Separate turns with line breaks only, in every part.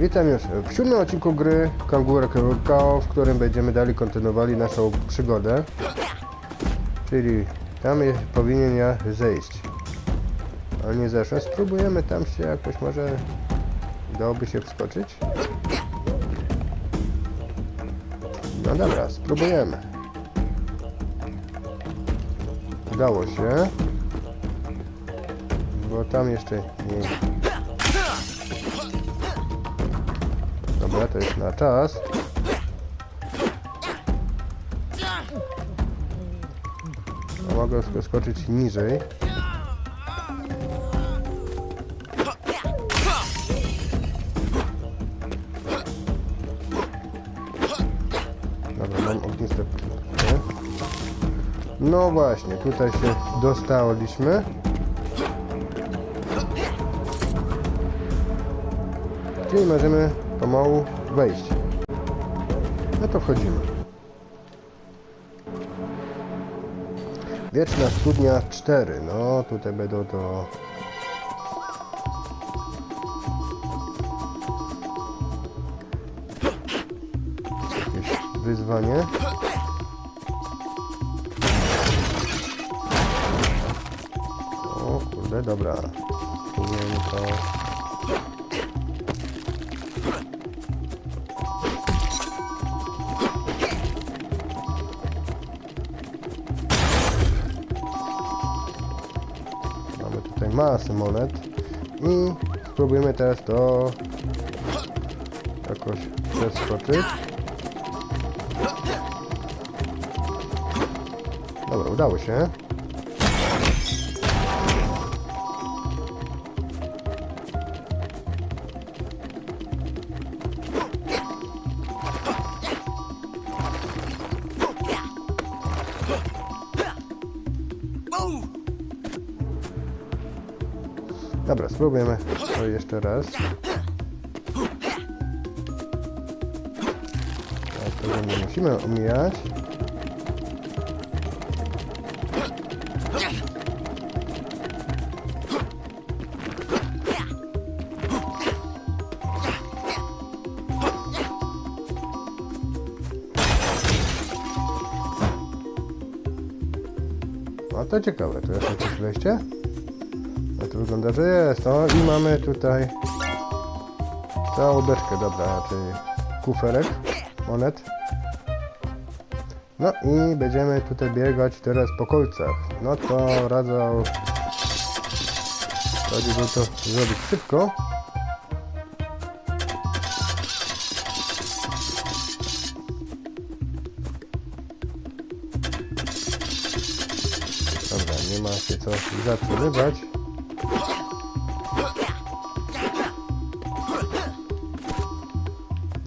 Witam już w siódmym odcinku gry Kangura Kao, w którym będziemy dalej kontynuowali naszą przygodę. Czyli tam je, powinien ja zejść. Ale nie zeszłem. Spróbujemy tam się jakoś może dałoby się wskoczyć. No dobra, spróbujemy. Udało się. Bo tam jeszcze nie, Dobra, to jest na czas. Mogę sk- skoczyć niżej. Dobra, mam ogniste punkty. No właśnie, tutaj się dostaliśmy. Czyli możemy pomału wejść. No to wchodzimy. Wieczna studnia 4. No tutaj będą to... Jakieś wyzwanie. O kurde, dobra. Spróbujemy to... Masę monet i spróbujemy teraz to jakoś przeskoczyć. Dobra, udało się. Spróbujemy to jeszcze raz. Tak, tego nie musimy omijać. No to ciekawe, tu jest jakieś wejście? Wygląda, że jest. No i mamy tutaj całą beczkę, dobra, czyli kuferek monet. No i będziemy tutaj biegać teraz po kolcach. No to radzę radziłbym to zrobić szybko. Dobra, nie ma się co zatrzymywać.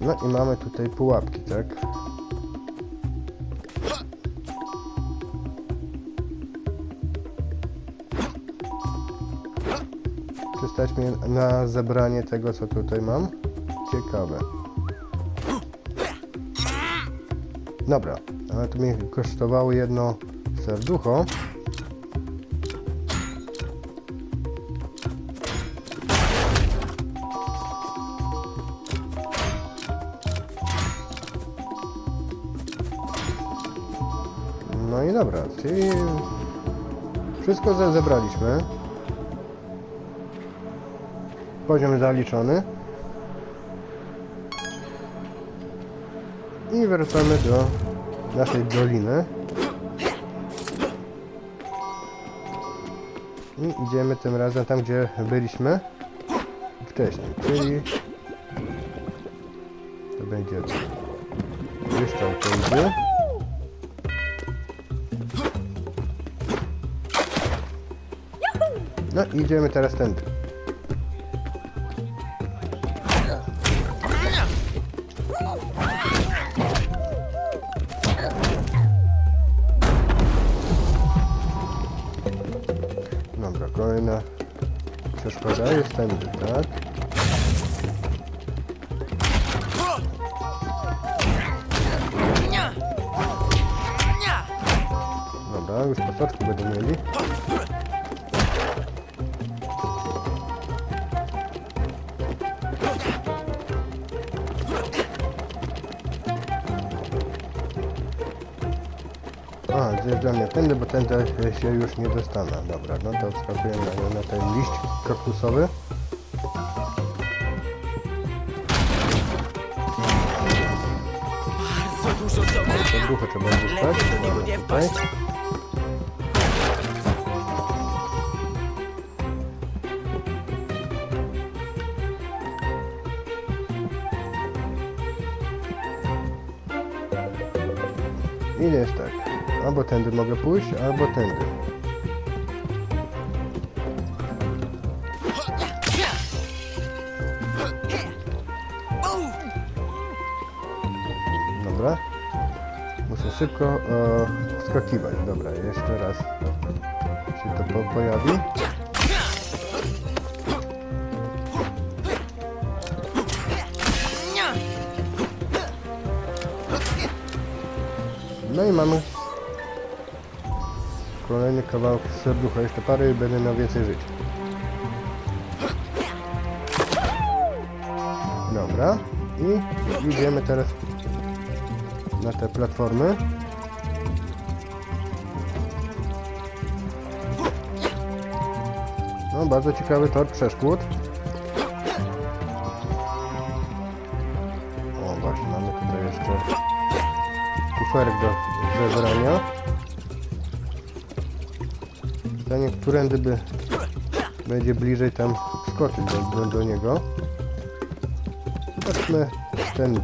No i mamy tutaj pułapki, tak? Czy stać mnie na zebranie tego, co tutaj mam? Ciekawe. Dobra, ale to mi kosztowało jedno serducho. Wszystko ze- zebraliśmy. Poziom zaliczony. I wracamy do naszej doliny. I idziemy tym razem tam, gdzie byliśmy wcześniej, czyli to będzie wyszczał tędy. No i idziemy teraz tędy. Dobra, kolejna przeszkoda jest tędy, tak? Dobra, już po soczku będą mieli. Zjeżdżam nie tędy, bo tędy się już nie dostanę. Dobra, no to wskakujemy na, na ten liść kaktusowy.
Bardzo dużo sobie.
To ducho trzeba Tutaj. Albo tędy mogę pójść, albo tędy. Dobra. Muszę szybko e, wskakiwać. Dobra, jeszcze raz się to po pojawi. No i mamy kolejny kawałek serducha. Jeszcze parę i będę miał więcej żyć. Dobra. I idziemy teraz na te platformy. No, bardzo ciekawy tor przeszkód. O, właśnie, mamy tutaj jeszcze kuferek do zebrania. Pytanie, którędy by będzie bliżej tam skoczyć do, do, niego. Zobaczmy tędy.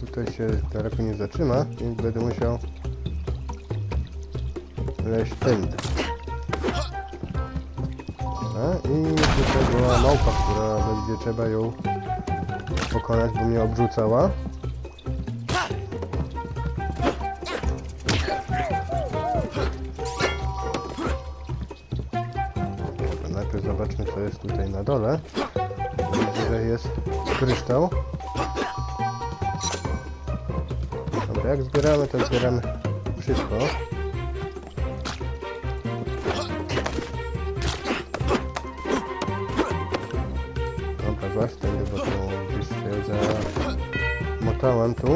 Tutaj się daleko nie zatrzyma, więc będę musiał leźć tędy. I tutaj była małpa, która będzie trzeba ją pokonać, bo mnie obrzucała. Najpierw zobaczmy co jest tutaj na dole. Widzę, że jest kryształ. Dobra, jak zbieramy, to zbieramy wszystko. Zamotałem tu.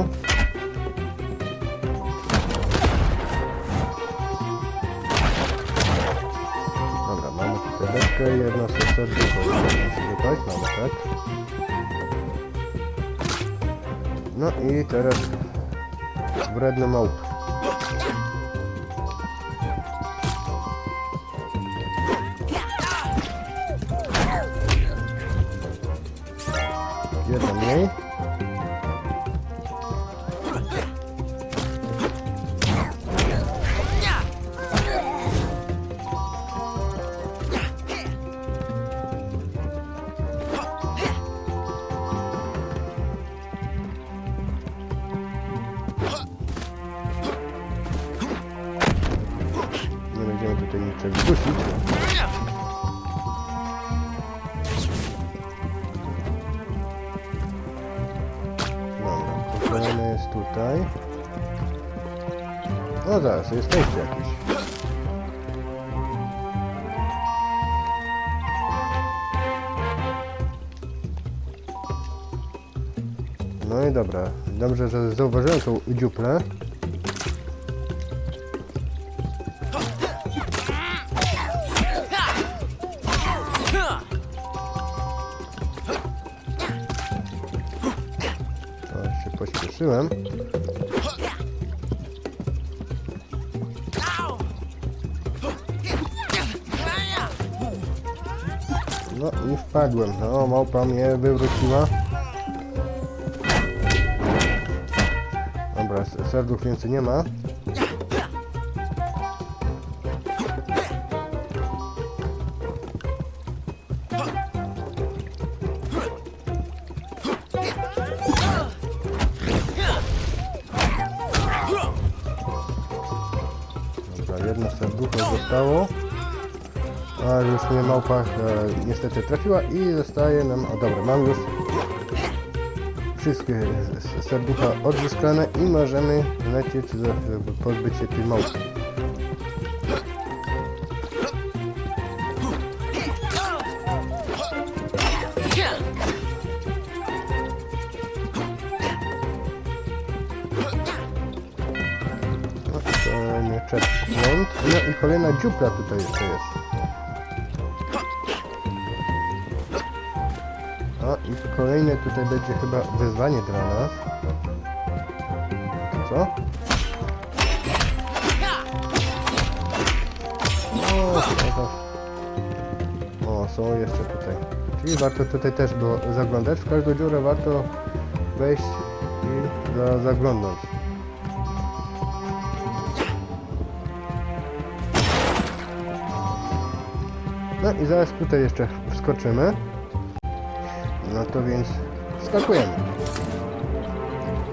Dobra, mamy tutaj deskę i jedno serducho. Musimy wypaść, mamy tak. No i teraz wredny małp. Zaraz, jest jeszcze jakiś. No i dobra, dobrze, że zauważyłem tą dziuplę. To się pośpieszyłem. No i wpadłem. No, małpa mnie wywróciła. Dobra, s- serduch więcej nie ma. Dobra, jedno serducho zostało. A już mnie małpa e, niestety trafiła i zostaje nam... O dobra, mam już wszystkie serducha odzyskane i możemy lecieć, pozbyć się tej małpy. No, no i kolejna dziupla tutaj jeszcze jest. Kolejne tutaj będzie chyba wyzwanie dla nas. Co? O, o, są jeszcze tutaj. Czyli warto tutaj też było zaglądać. W każdą dziurę warto wejść i za, zaglądnąć. No i zaraz tutaj jeszcze wskoczymy. No to więc skakujemy.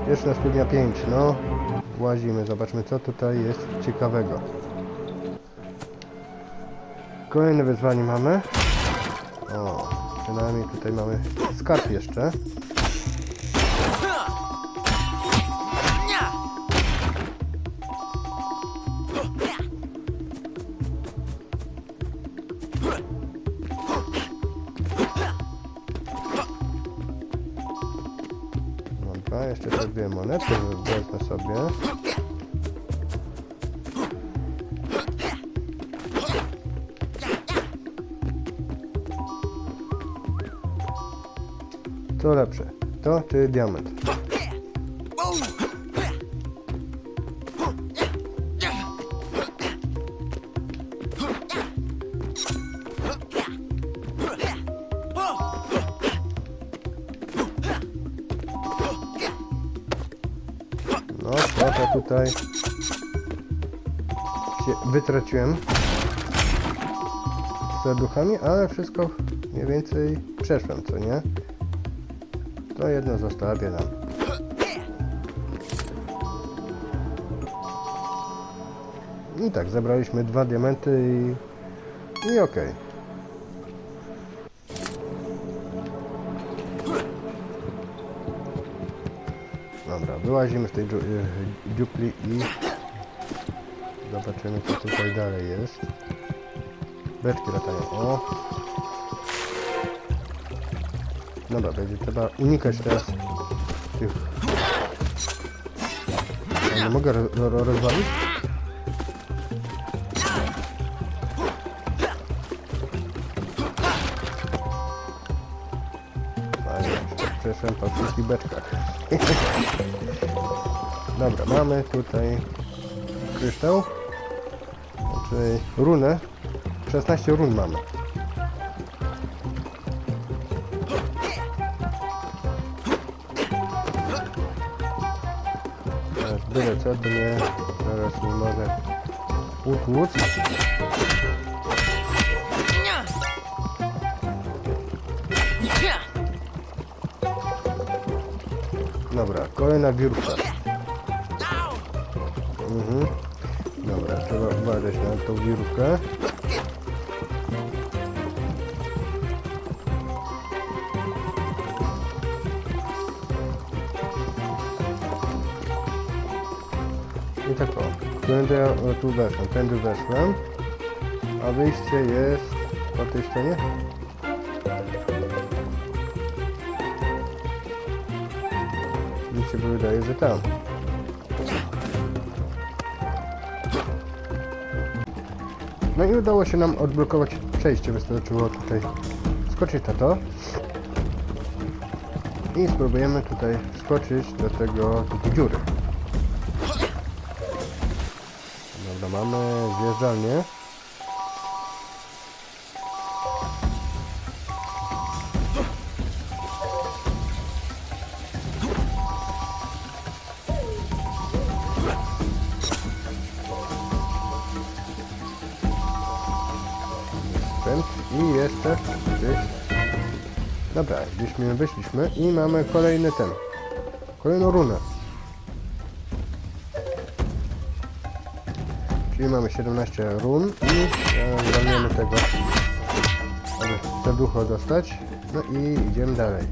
Jeszcze studnia 5, no. Łazimy, zobaczmy co tutaj jest ciekawego. Kolejne wyzwanie mamy. O, przynajmniej tutaj mamy skarb jeszcze. Czy diament? No, trochę tutaj się wytraciłem serduchami, ale wszystko mniej więcej przeszłem, co nie? To jedno zostawię nam. I tak, zebraliśmy dwa diamenty i, i okej. Dobra, wyłazimy z tej y, dziupli i zobaczymy co tutaj dalej jest. Beczki latają. O! Dobra, będzie trzeba unikać teraz tych... Ja nie mogę ro ro rozwalić? Przeszłem po wszystkich beczkach. Dobra, mamy tutaj kryształ, czyli runę. 16 run mamy. Teraz byle co, to nie, zaraz nie mogę utłuc. Dobra, kolejna wiórka. Mhm. Dobra, trzeba uważać na tą wiórkę. Będę o, tu weszłem, tędy weszłem, a wyjście jest po tej stronie. Mi się wydaje, że tam. No i udało się nam odblokować przejście, wystarczyło tutaj skoczyć na to. I spróbujemy tutaj skoczyć do tego, dziury. Dobra, mamy zjeżdżalnię. I jeszcze gdzieś. Dobra, gdzieśmy wyszliśmy i mamy kolejny ten. Kolejną runę. Czyli mamy 17 run i e, tego, aby serducho dostać. No i idziemy dalej.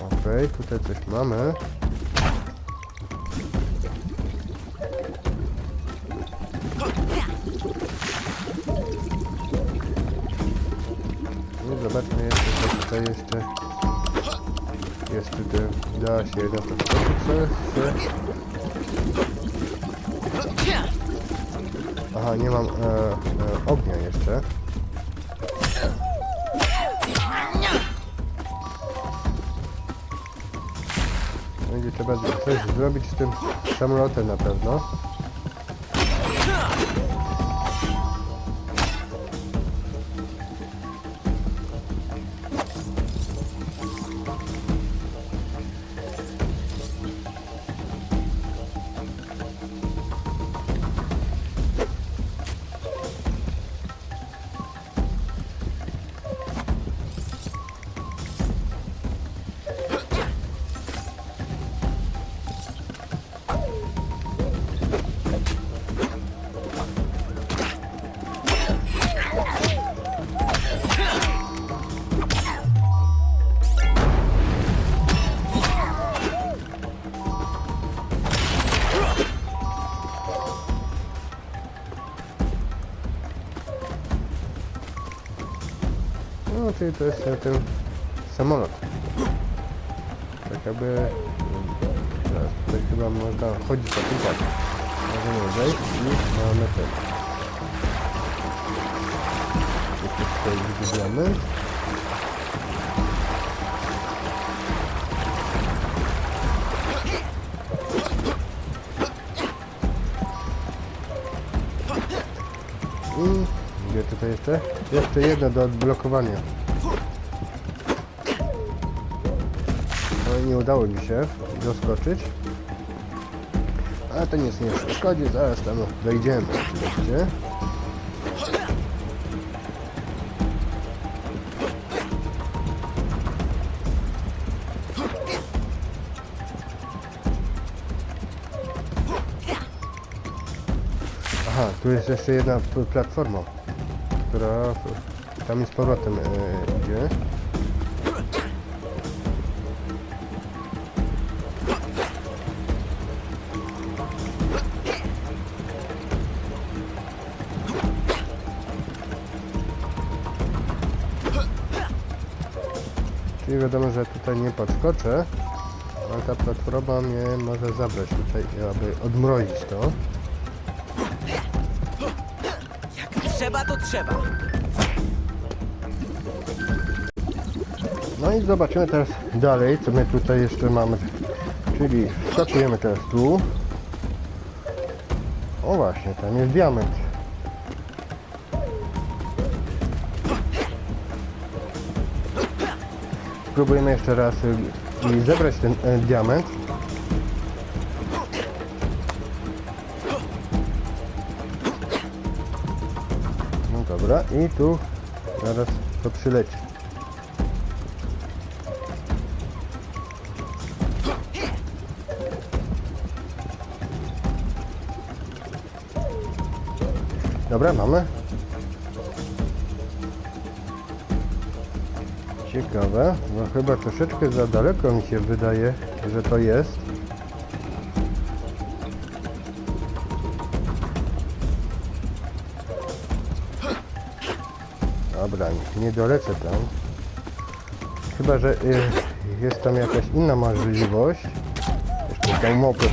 Okej, tutaj coś mamy. Zobaczmy jeszcze, co tutaj jeszcze jest tutaj, da się na to się... Aha, nie mam e, e, ognia jeszcze. Będzie trzeba coś zrobić z tym samolotem na pewno. Czyli to jest ten samolot. Tak mm, Teraz tutaj chyba można chodzić po tym tak. Możemy wejść i mamy ten. Jeszcze tutaj wybieramy. I gdzie tutaj jeszcze? Jeszcze jedno do odblokowania. Nie udało mi się doskoczyć. Ale to nic nie przeszkodzi, zaraz tam wejdziemy oczywiście. Aha, tu jest jeszcze jedna platforma, która tam z powrotem e, idzie. Czyli wiadomo, że tutaj nie podskoczę, ale ta platforma mnie może zabrać tutaj, aby odmrozić to.
Trzeba to trzeba.
No i zobaczymy teraz dalej, co my tutaj jeszcze mamy. Czyli skakujemy teraz tu. O właśnie, tam jest diament. Spróbujemy jeszcze raz y, i zebrać ten e, diament. No dobra, i tu zaraz to przyleci. Dobra, mamy. Ciekawe, no chyba troszeczkę za daleko mi się wydaje, że to jest. Dobra, nie dolecę tam. Chyba, że y, jest tam jakaś inna możliwość. Jeszcze tą mopę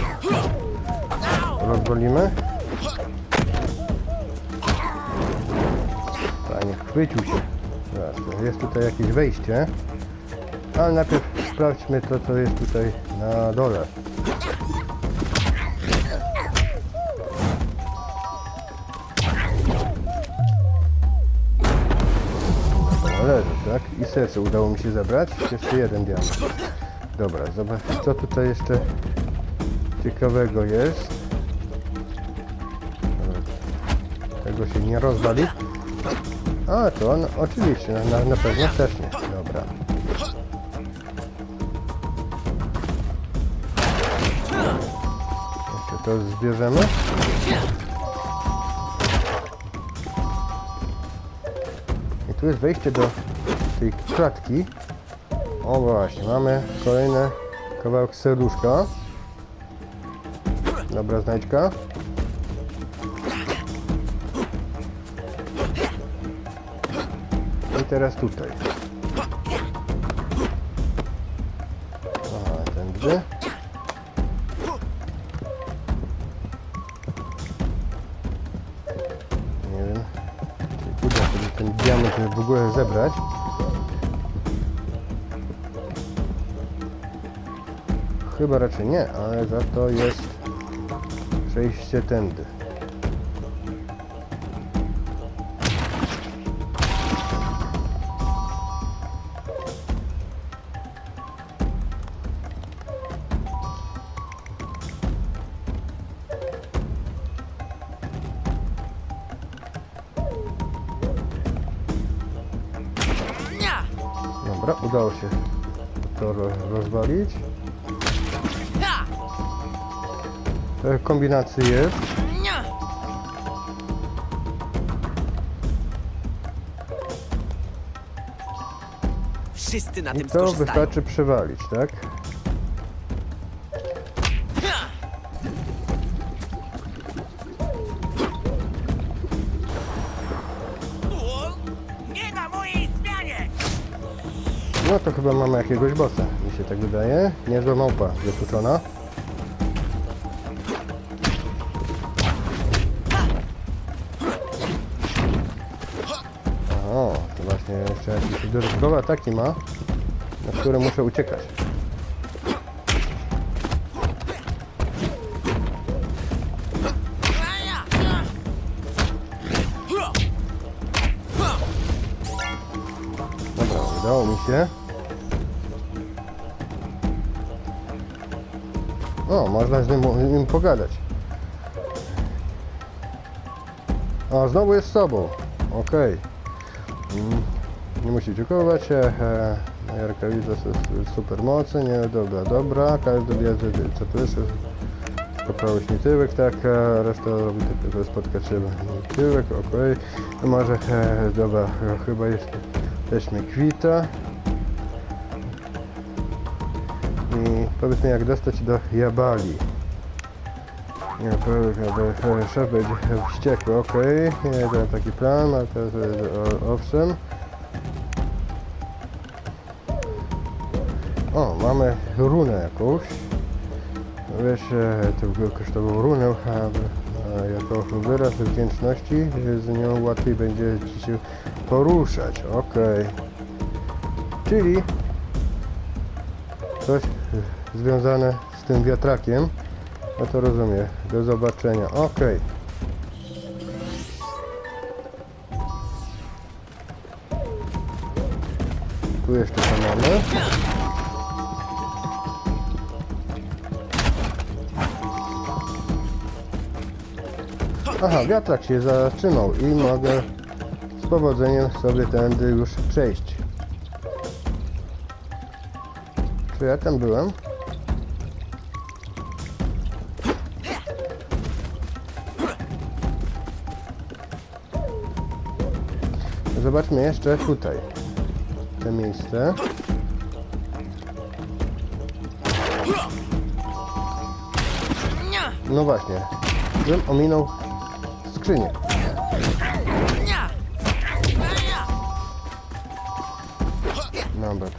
rozwalimy. Fajnie, chwycił się. Jest tutaj jakieś wejście. Ale najpierw sprawdźmy to, co jest tutaj na dole. Leży, tak? I serce udało mi się zebrać. Jeszcze jeden diament. Dobra, zobacz, co tutaj jeszcze ciekawego jest. Tego się nie rozwali. A, to on, oczywiście, na, na, pewno też nie. Dobra. Jeszcze to zbierzemy. I tu jest wejście do tej klatki. O właśnie, mamy kolejny kawałek serduszka. Dobra znajdźka. I teraz tutaj. A. Nie wiem, czy uda sobie ten diament w ogóle zebrać. Chyba raczej nie, ale za to jest przejście tędy. Dobra, udało się to ro- rozwalić. E, Kombinacji jest.
Wszyscy na
I
tym
to
skorzystają.
wystarczy przewalić, tak? No to chyba mamy jakiegoś bossa, mi się tak wydaje. Niezła małpa wypuczona. O, to właśnie jeszcze jakieś dodatkowe ataki ma, na które muszę uciekać. Dobra, udało mi się. O, można z nim, nim pogadać. O, znowu jest z sobą. Okej. Mm, Nie musi dziękować. E, e, jest super mocy. Nie, dobra, dobra. Każdy wie, co to jest. Poprawił mi tyłek, tak. e, Reszta robi tylko spotkać się tyłek, okej. No Może, e, dobra, e, chyba jest Weźmy kwita. I powiedz mi jak dostać do Jabali. Nie, e, szef będzie wściekły, okej. Nie, taki plan, a to jest, o, owszem. O, mamy runę jakąś. Wiesz, e, to kosztowało runę, a, jako wyraz wdzięczności, z nią łatwiej będzie ci się poruszać. Okej. Czyli coś e, związane z tym wiatrakiem. No to rozumiem. Do zobaczenia. Okej. Tu jeszcze to mamy. Aha, wiatrak się zatrzymał i mogę z powodzeniem sobie tędy już przejść. Czy ja tam byłem? Zobaczmy jeszcze tutaj. To miejsce. No właśnie. Bym ominął skrzynię.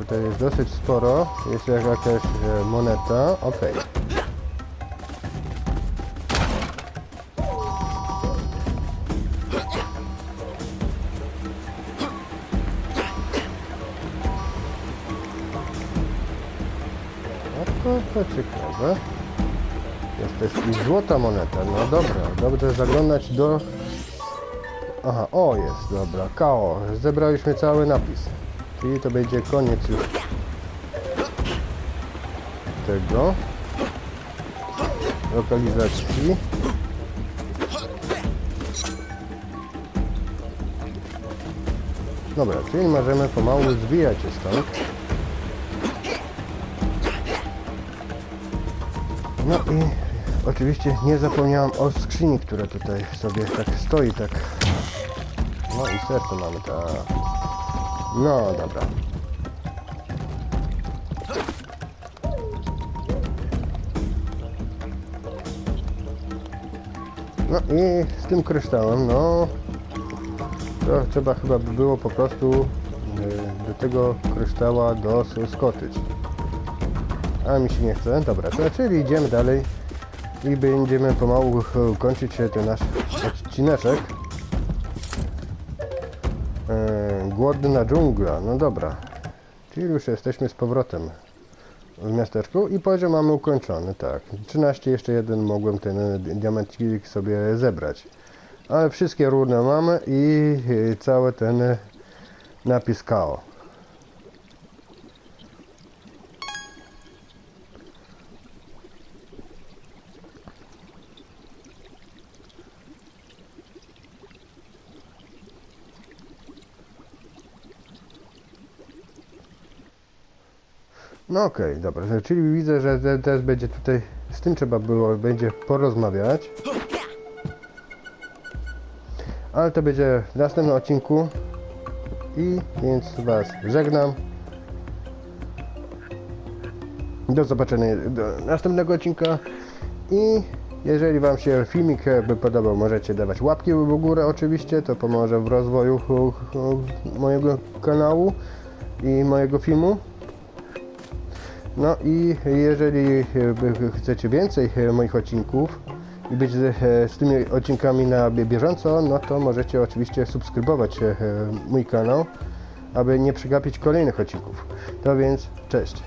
Tutaj jest dosyć sporo. Jest jakaś e, moneta. Okej. No to, ciekawe. Jest też i złota moneta. No dobra, dobrze zaglądać do... Aha, o jest, dobra. KO. Zebraliśmy cały napis. Czyli to będzie koniec już tego lokalizacji. Dobra, czyli możemy pomału zwijać się stąd. No i oczywiście nie zapomniałam o skrzyni, która tutaj sobie tak stoi, tak. No i serce mamy, tak. No dobra. No i z tym kryształem, no to trzeba chyba by było po prostu y, do tego kryształa doskoczyć. a mi się nie chce. Dobra, to czyli idziemy dalej i będziemy pomału e, kończyć e, ten nasz odcineczek. Głodna dżungla, no dobra. Czyli już jesteśmy z powrotem w miasteczku i poziom mamy ukończony, tak. 13, jeszcze jeden mogłem ten diamencik sobie zebrać. Ale wszystkie runy mamy i e, cały ten e, napis KO. No okej, dobra, czyli widzę, że te- teraz będzie tutaj, z tym trzeba było, będzie porozmawiać. Ale to będzie w następnym odcinku. I więc Was żegnam. Do zobaczenia do następnego odcinka. I jeżeli Wam się filmik by podobał, możecie dawać łapki w górę oczywiście. To pomoże w rozwoju mojego kanału i mojego filmu. No i jeżeli e, chcecie więcej e, moich odcinków i być z, e, tymi odcinkami na bie- bieżąco, no to możecie oczywiście subskrybować mój kanał, aby nie przegapić kolejnych odcinków. To więc cześć.